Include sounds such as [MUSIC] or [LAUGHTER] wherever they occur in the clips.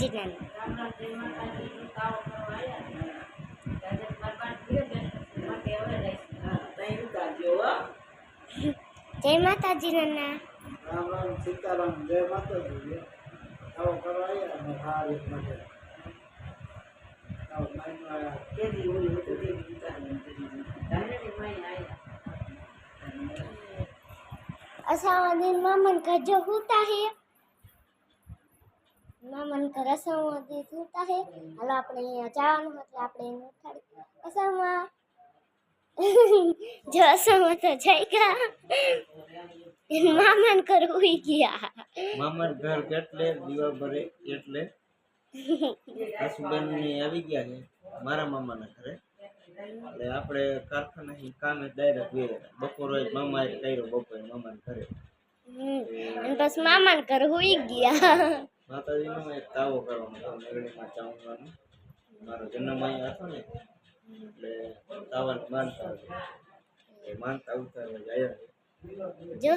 kewajiban. Jai Mata Nana. Assalamualaikum warahmatullahi wabarakatuh. है મામન का રસમ દિન હોતા है હાલો આપણે અહીંયા જવાનું એટલે આપણે એને ઉઠાડી અસામાં [LAUGHS] જો અસામાં તો જઈ ગયા મામન કર ઉઈ ગયા મામાર ઘર કેટલે દીવા ભરે એટલે હસબન્ડ ની આવી ગયા છે મારા મામાના ઘરે એટલે આપણે કારખાના કામે ડાયરેક્ટ ગયા બપોર હોય મામા એ કર્યો બપોરે મામાના ઘરે હમ. અને બસ મામન કર ઉઈ ગયા માતાજીનો એક તાવો કરવાનો હતો મેરડીમાં ચાવવાનો મારો જન્મ અહીંયા હતો ને એટલે તાવાને માનતા. એ માનતા ઉતારવા જ આવ્યા છે. જો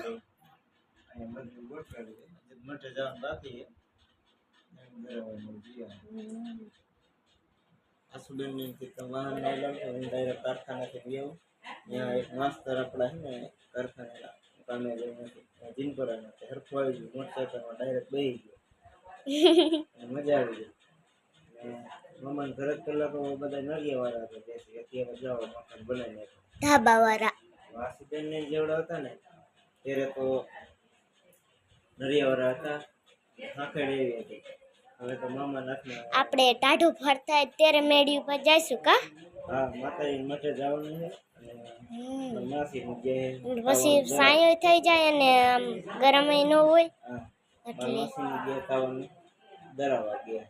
મઠે જવાનું બાકી છે. બરાબર જઈએ આસુબેનની કે તમે વાહન હું ડાયરેક્ટ કારખાનાથી લઈ આવું ત્યાં એક માસ્તર આપણા છે ને કારખાના કામે લઈને જીનપરાના આવી ગયું. મોટરસાઇકલમાં ડાયરેક્ટ બેસી ગયો. [LAUGHS] મજા આવી ગઈ. મમ્મા ઘરે કલાકો બધા નળિયા વાળા હતા બેસી અત્યારે જાઓ મકાન બનાવી ધાબા વાળા. વાસીબેન ને જેવડા હતા ને ત્યારે તો નરિયાવાળા હતા હાંકડ એવી હતી. હવે તો મામા નાથના આપણે ટાઢું ફરતા ત્યારે મેળી ઉપર જઈશું કા? હા માતાજી મઠે જવાનું છે પછી સાયો થઈ જાય અને આમ ગરમ ન હોય. એટલે માસી જે તાવાનું દરાવા ગયા.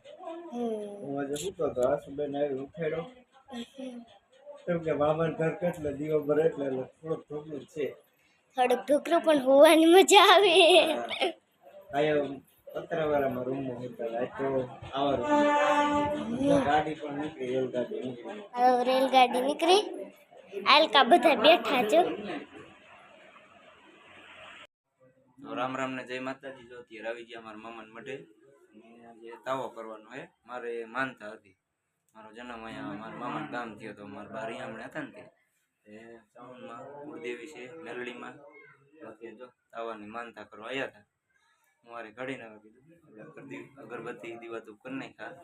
હું આજે સૂતો તો આસુબેન આવી ઉઠેડો કેમ કે મામાને ઘર કેટલે દીવો ભરે એટલે એટલે થોડુંક થોડું છે. થોડુંક ઢોકરું પણ હોવાની મજા આવે. આયો પતરાવાળામાં રૂમમાં હતા આજ તો આવા રૂમ ગાડી પણ નીકળી રેલ નીકળી. રેલગાડી નીકળી. આલકા બધા બેઠા છો તો રામ રામ ને જય માતાજી. જો અત્યારે આવી ગયા મારા મામાને મઢે. અને આજે તાવો કરવાનો હે, મારે માનતા હતી. મારો જન્મ અહીંયા મારા મામાનું ગામ થયો તો મારા બાર અહીંયા હતા ને તે એ ચાવણમાં કુળદેવી છે અત્યારે જો તાવાની માનતા કરવા આવ્યા હતા. હું મારે ઘડી ના કીધું, અગરબત્તી દીવા દીવાતું કરી નાખ્યા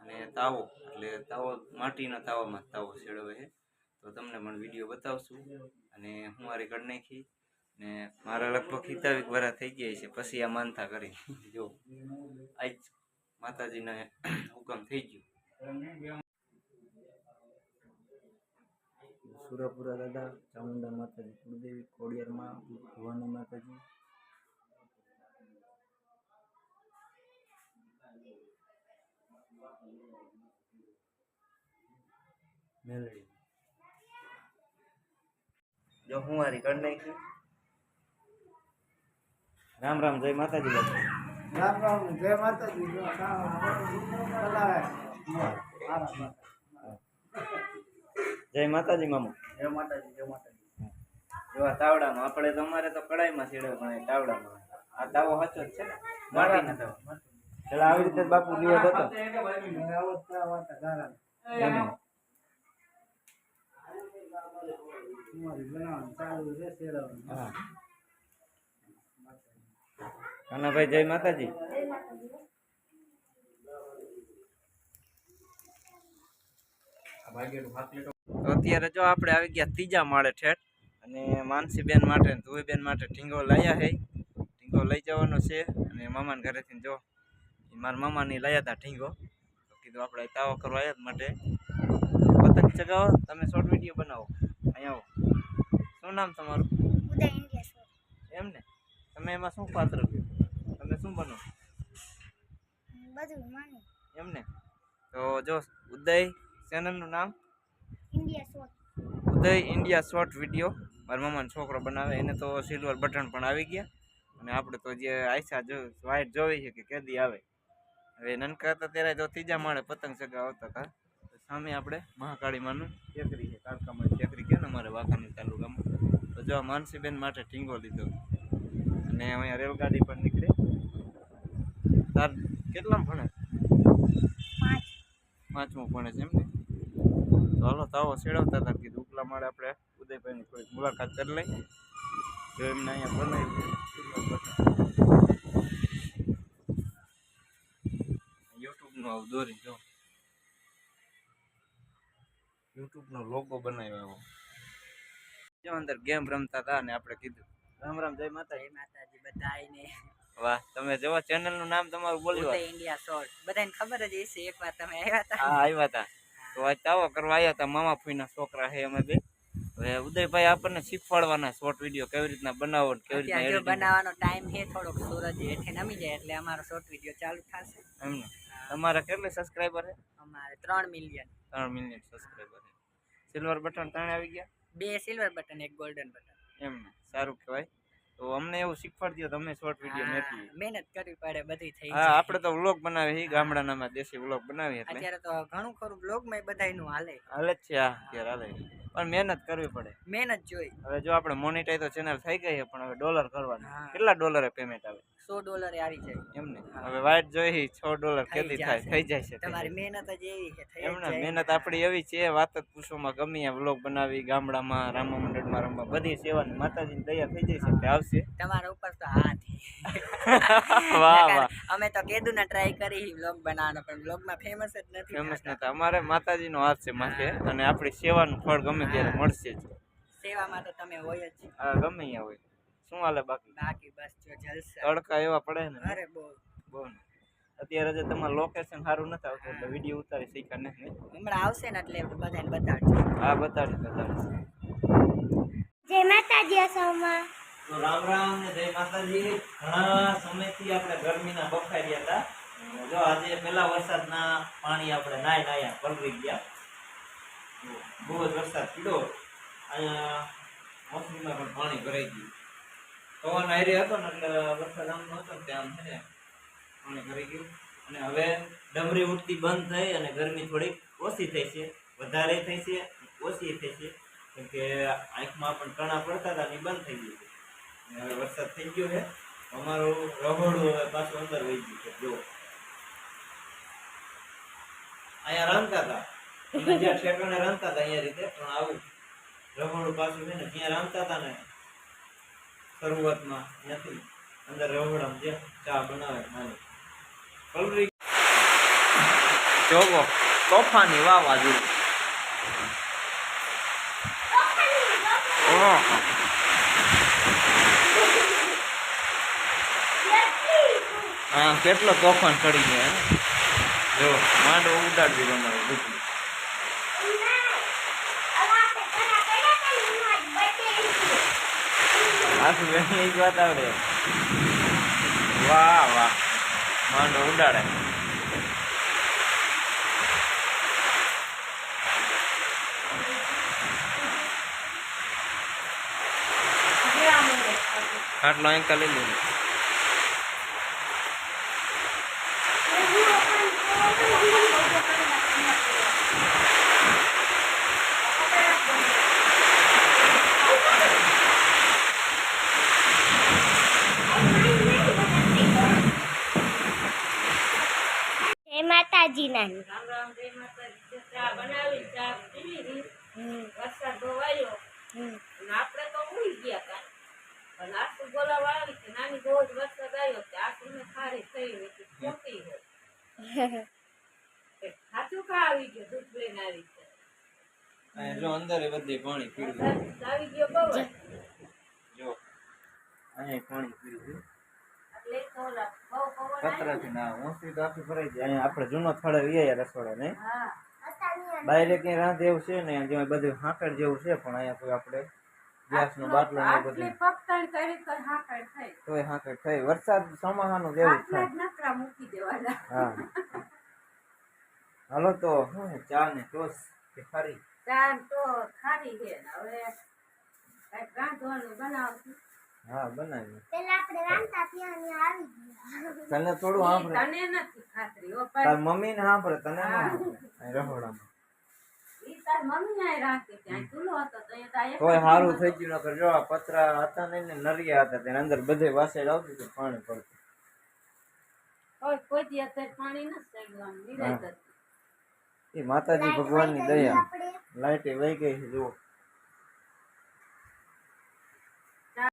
અને તાવો, એટલે તાવો, માટીના તાવામાં તાવો સેડવે છે તો તમને પણ વીડિયો બતાવશું. અને હું મારે ઘડી નાખી. ને મારા લગભગ હિતાવિક વરા થઈ ગયા છે. પછી આ માનતા કરી. જો આજ માતાજીને હુકમ થઈ ગયો. સુરાપુરા દાદા ચામુંડા માતાજી કુળદેવી ખોડિયારમાં ભવાની માતાજી. મેલડી. જો હું મારી કરી નાખી. રામ રામ જય માતાજી રામ રામ જય માતાજી. જય માતાજી મામુ. જય માતાજી જય માતાજી. એવા તાવડામાં આપણે તો અમારે તો કડાઈમાં છેડે પણ તાવડામાં. આ તાવો સાચો જ છે ને? માટીનો તાવો. આવી રીતે બાપુ દિવસ હતો. તમારી બનાવવાનું ચાલુ છે કાનાભાઈ જય માતાજી. અત્યારે જો આપણે આવી ગયા ત્રીજા માળે ઠેઠ અને માનસીબેન માટે ધુવીબેન માટે ઢીંગો લાયા હે ઢીંગો લઈ જવાનો છે અને મામાને ઘરેથી જો મારા મામાની લાયા હતા ઢીંગો. તો કીધું આપણે તાવો કરવા આવ્યા માટે. પતંગ ચગાવો તમે શોર્ટ વીડિયો બનાવો. અહીંયા આવો. શું નામ તમારું? એમ ને તમે એમાં શું પાત્ર તમે શું બનો? બધું માની. એમ ને તો જો ઉદય ચેનલનું નામ? India short Uday India short video મારા મામાનો છોકરો બનાવે એને તો સિલ્વર બટન પણ આવી ગયા. અને આપણે તો જે આયસા જો વાઇટ જોવી છે કે કેદી આવે. હવે નનકા હતા ત્યારે જો ત્રીજા માળે પતંગ ચગાવતા હતા. તો સામે આપણે મહાકાળી માનું ટેકરી છે કાળકામાં ટેકરી કે ને અમારે વાંકાની તાલુકામાં. તો જો માનસીબેન માટે ટીંગો લીધો. અને અહીંયા રેલગાડી પણ નીકળે. તાર કેટલામાં ભણે? પાંચ પાંચમું ભણે છે એમ ને? તો હાલો તાવો સેડવતા હતા કીધું. ઉપલા માળે આપણે ઉદયભાઈની થોડીક મુલાકાત કરી લઈ જો એમને અહીંયા બનાવ્યું યુટ્યુબનો આવું દોરી જો. યુટ્યુબનો લોગો બનાવ્યો એવો જો અંદર ગેમ રમતા હતા ને આપણે કીધું. રામ રામ જય માતા જય માતાજી બધાને વાહ તમે જો ચેનલનું નામ તમારું બોલ્યું ઇન્ડિયા શોર્ટ બધાને ખબર જ હશે એકવાર તમે આવ્યા હતા. હા આવ્યા હતા. તો આજ તાવો કરવા આવ્યા હતા મામા ફૂઈના છોકરા છે અમે બે. હવે ઉદયભાઈ આપણને શીખવાડવાના શોર્ટ વીડિયો કેવી રીતના બનાવો કેવી રીતના જો બનાવવાનો ટાઈમ છે થોડોક સૂરજ હેઠે નમી જાય એટલે અમારો શોર્ટ વીડિયો ચાલુ થશે. એમને તમારા કેટલા સબસ્ક્રાઇબર છે અમારે ત્રણ મિલિયન ત્રણ મિલિયન સબસ્ક્રાઇબર છે સિલ્વર બટન ત્રણ આવી ગયા? બે સિલ્વર બટન એક ગોલ્ડન બટન એમને સારું કહેવાય. તો અમને એવું શીખવાડી દો તમે શોર્ટ વીડિયો નથી મહેનત કરવી પડે બધી થઈ હા આપણે તો વ્લોગ બનાવીએ ગામડાનામાં દેશી વ્લોગ બનાવીએ એટલે અત્યારે તો ઘણું ખરું વ્લોગમાં બધાયનું હાલે. હાલે જ છે હા અત્યારે હાલે. પણ મહેનત કરવી પડે. મહેનત જોઈ. હવે જો આપણે મોનિટાઈઝ તો ચેનલ થઈ ગઈ છે પણ હવે ડોલર કરવાનું. કેટલા ડોલરે પેમેન્ટ આવે? સો ડોલરે આવી જાય. એમને હવે વાઇટ જોઈ છ ડોલર કેટલી થાય થઈ જાય છે તમારી મહેનત જ એવી છે એમને મહેનત આપણી એવી છે વાત જ પૂછવામાં ગમી આ વ્લોગ બનાવી ગામડામાં રામા મંડળમાં રમવા. બધી સેવાની માતાજીની દયા થઈ જાય છે એટલે આવશે. તમારા ઉપર તો હાથ [LAUGHS] વાહ વાહ. અમે તો કેદુ ને ટ્રાય કરી વ્લોગ બનાવવાનો પણ બ્લોગમાં ફેમસ જ નથી ફેમસ નથી. અમારે માતાજીનો હાથ છે માથે અને આપણી સેવાનું ફળ ગમે ત્યારે મળશે જ. સેવામાં તો તમે હોય જ. આ ગમે અહીંયા હોય. શું હાલે બાકી? બાકી બસ જો જલસા. તડકા એવા પડે ને? અરે બહુ. બહુ અત્યારે જે તમારું લોકેશન સારું નથી આવતું એટલે વીડિયો ઉતારી શીખ્યા નહીં? હમણાં આવશે ને એટલે બધાને બતાડજો. હા બતાડજો બતાડજો. જય માતાજી અસમમાં તો રામ રામ ને જય માતાજી. ઘણા સમયથી આપણે ગરમીના બફાઈ ગયા હતા. જો આજે પેલા વરસાદના પાણી આપણે નાય નાયા પલરી ગયા. બહુ જ વરસાદ પીડો અહીંયા મોસમીમાં પણ પાણી ભરાઈ ગયું. પવન આયરે હતો ને એટલે વરસાદ આમ નહોતો ને ત્યાં છે ને પાણી ભરાઈ ગયું. અને હવે ડમરી ઉઠતી બંધ થઈ અને ગરમી થોડીક ઓછી થઈ છે. વધારે થઈ છે, ઓછી થઈ છે. કેમ કે આંખમાં પણ કણા પડતા હતા ને બંધ થઈ ગયું અને હવે વરસાદ થઈ ગયો છે. અમારું રહોડું હવે પાછું અંદર વહી ગયું છે. જો. અહીંયા રાંધતા હતા. અમે જ્યાં ઠેકાણે રમતા હતા અહીંયા રીતે, પણ આવું રમણું પાછું છે ને ત્યાં રમતા હતા ને, શરૂઆતમાં ત્યાંથી અંદર રહોડામાં જે ચા બનાવે નાની કલરી જોગો તોફાની વાવાઝોડું. ઓહ. હા, કેટલો તોફાન ચડી ગયા? જો માંડો ઉડાડી દીધો અમારો દીકરી આખું વેણી એક વાત આવડે. વાહ વાહ. માંડો ઉડાડે. આટલો અહીં કરી લીધો જય માતાજી નાની રામ રામ જય માતાજી ચા બનાવી ચા પીવી હતી. હમ, વરસાદ બહુ આવ્યો હમ. અને આપણે તો ઉઈ ગયા તા પણ આસુ બોલાવા આવી કે નાની બહુ જ વરસાદ આવ્યો કે આસુને ખારી થઈ હોય કે ખોટી હોય કે સાચું કા આવી ગયો દૂધ લઈને આવી છે એ બધે પાણી પીડ્યું વરસાદ આવી ગયો બહુ જ. અહીંયા પાણી પીડ્યું. કચરાથી ના મોસમી તો આખી ભરાઈ જાય અહીંયા આપણે જૂનો થડે વીએ રસોડા નહીં બાયરે ક્યાંય રાંધ એવું છે ને જેમાં બધું હાંકડ જેવું છે પણ અહીંયા કોઈ આપણે ગેસનો બાટલો ને બધું. તોય હાંકડ થઈ. વરસાદ સમાહાનું જેવું જ થાય. હા. હાલો તો હું ચા ને ટોસ કે ખારી ચા તો ખારી છે હવે કંઈક રાંધવાનું બનાવશું. હા બનાવી પેલા આપણે રાંધતા ત્યાં ને આવી ગયા. તને થોડું સાંભળે. તને નથી ખાતરી હો તાર મમ્મી ને સાંભળે તને ના રહોડામાં. ઈ તાર મમ્મી આય રાખતી ત્યાં ચૂલો હતો તો એ તાર એક સારું થઈ ગયું નકર જો આ પતરા હતા ને ને નરિયા હતા તેની અંદર બધે વાસે આવતું હતું પાણી પડતું. કોઈ કોઈ અત્યારે પાણી નિરાંત હા. હતી. એ માતાજી ભગવાનની દયા. લાઈટ વહી ગઈ છે જુઓ.